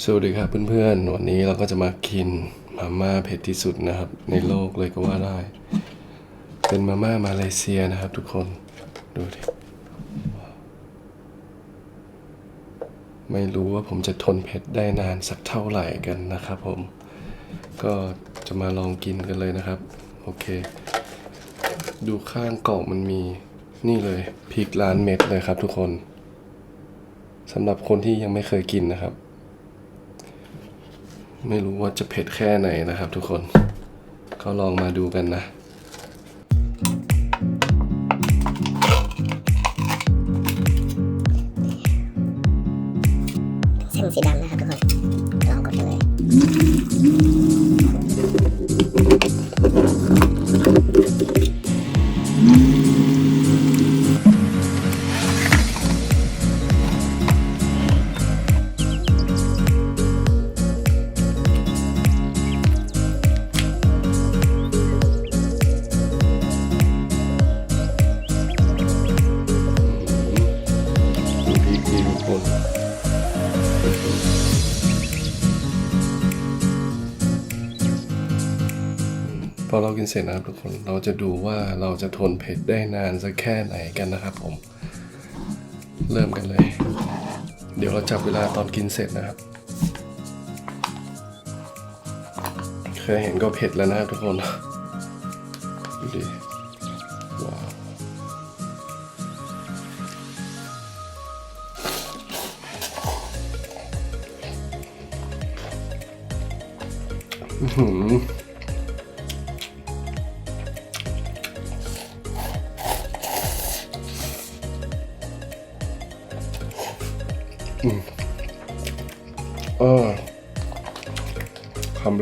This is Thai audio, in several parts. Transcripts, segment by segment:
สวัสดีครับเพื่อนๆ วันนี้เราก็จะมากินมาม่าเผ็ดที่สุดนะครับ ในโลกเลยก็ว่าได้ เป็นมาม่ามาเลเซียนะครับ ทุกคนดูดิไม่รู้ว่าผมจะทนเผ็ดได้นานสักเท่าไหร่กันนะครับผม ก็จะมาลองกินกันเลยนะครับ โอเค ดูข้างกล่องมันมีนี่เลยพริกล้านเม็ดเลยครับทุกคนสำหรับคนที่ยังไม่เคยกินนะครับ ไม่รู้ว่าจะเผ็ดแค่ไหนนะครับทุกคน ก็ลองมาดูกันนะเส้นสีดำนะครับทุกคน ลองกดเลย กินเสร็จนะครับทุกคนเราจะดูว่าเราจะทนเผ็ดได้นานสักแค่ไหนกันนะครับผม เริ่มกันเลย เดี๋ยวเราจับเวลาตอนกินเสร็จนะครับ เคยเห็นก็เผ็ดแล้วนะครับทุกคนดูดิว้าวอื้อ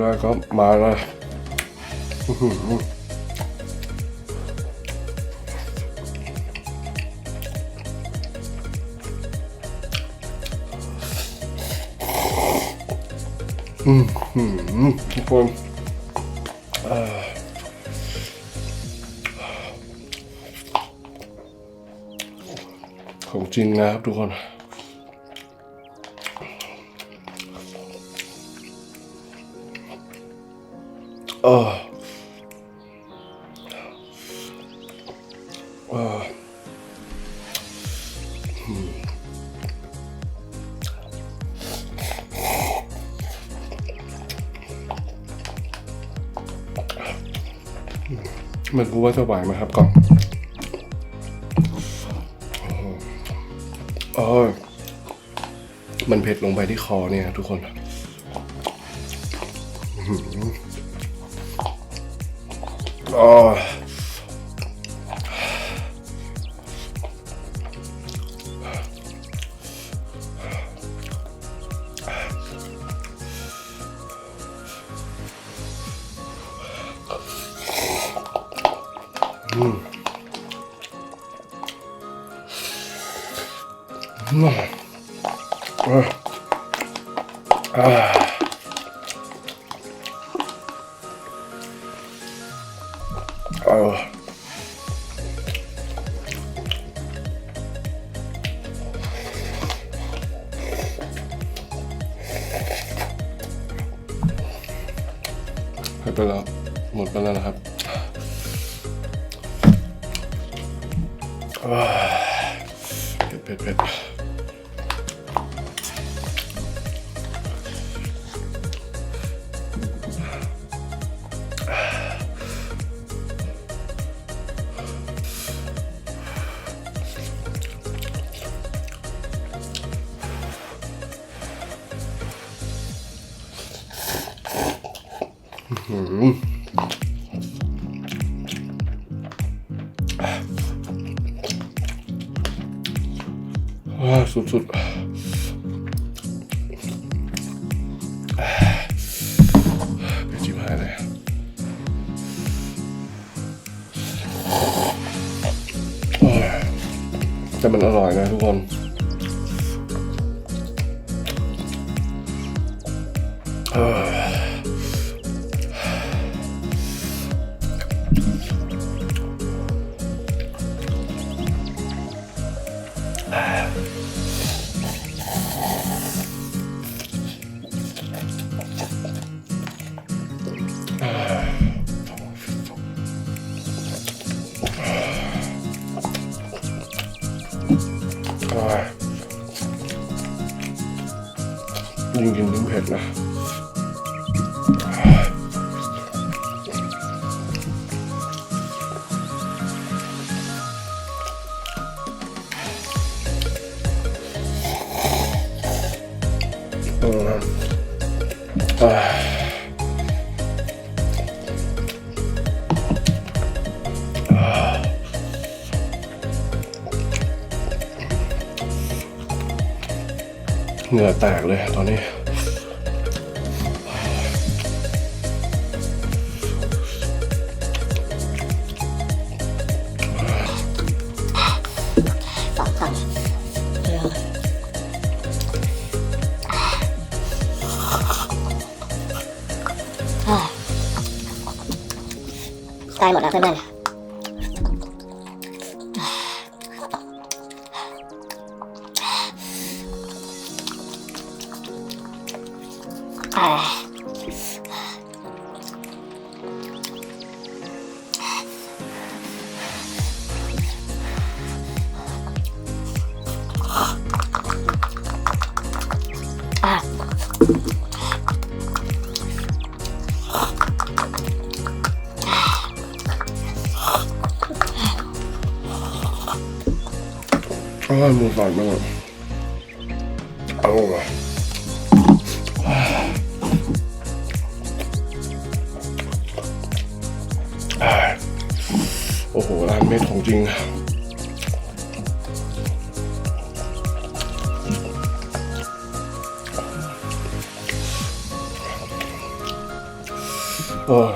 แรกก็มาแล้วอื้อหืออืมทุกคนของจริงนะครับทุกคน มมันรู้ว่าจะไหวไหมครับก่อนเออมันเผ็ดลงไปที่คอเนี่ยทุกคนอ มอืมอะ หมดไปแล้วหมดไปแล้วนะครับเผ็ดเผ็ด สุดๆเป็นจิบหายเลยโอ้ยแต่มันอร่อยนะทุกคน เออ Rồi. Nhưng nhìn những hệt là เหงื่อแตกเลยตอนนี้สองฝั่งใกล้หมดแล้วเพื่อนๆ อ่าอะอ้า เม็ดของจริงโอ้ย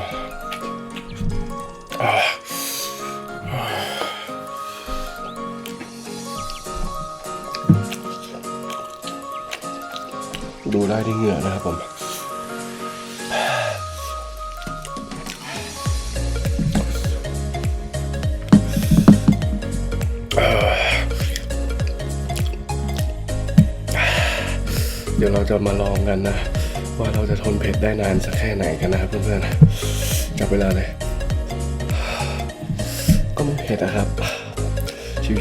อ่าดูได้ที่เหงื่อนะครับผม ดี๋ยวเราจะมาลองกันนะ ว่าเราจะทนเผ็ดได้นานสักแค่ไหนกันนะครับเพื่อนๆจับเวลาเลย ก็ไม่เผ็ดนะครับ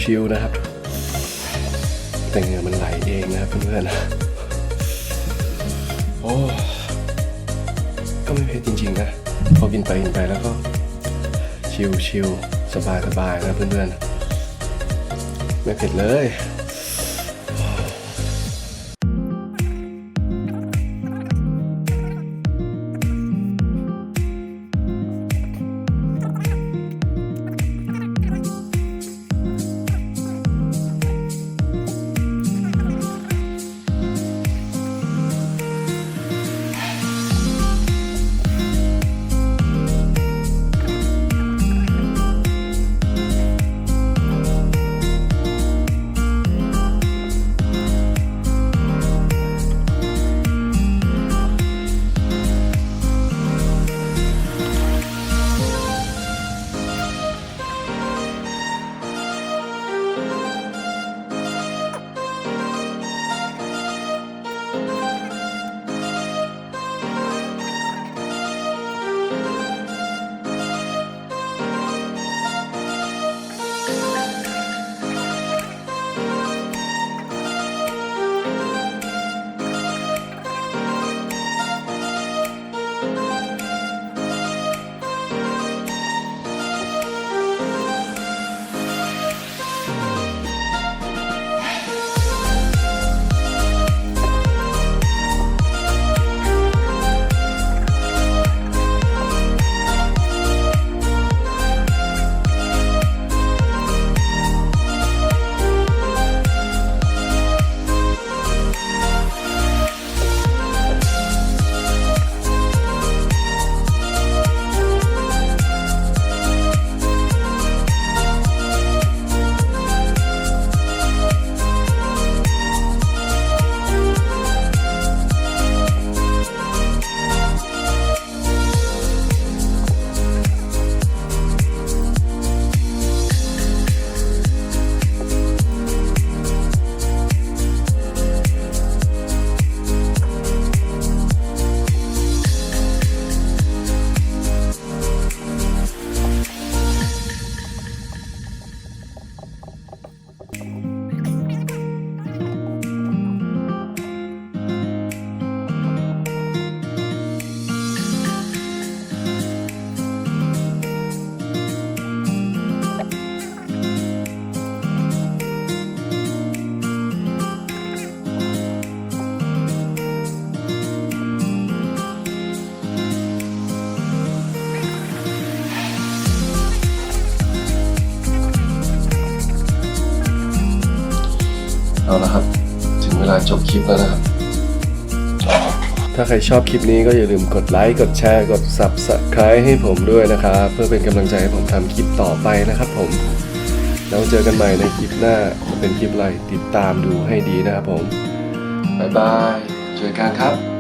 ชิวๆนะครับ แต่เงือมันไหลเองนะครับเพื่อนๆโอ้ก็ไม่เผ็ดจริงๆนะพอกินไปกินไปแล้วก็ ชิลชิลสบายสบายนะเพื่อนๆไม่เผ็ดเลย จบคลิปแล้วนะครับ ถ้าใครชอบคลิปนี้ก็อย่าลืมกดไลค์ กดแชร์ กด Subscribe ให้ผมด้วยนะครับ เพื่อเป็นกำลังใจให้ผมทำคลิปต่อไปนะครับผม แล้วเจอกันใหม่ในคลิปหน้าจะเป็นคลิปอะไรติดตามดูให้ดีนะครับผม บ๊ายบาย เจอกันครับ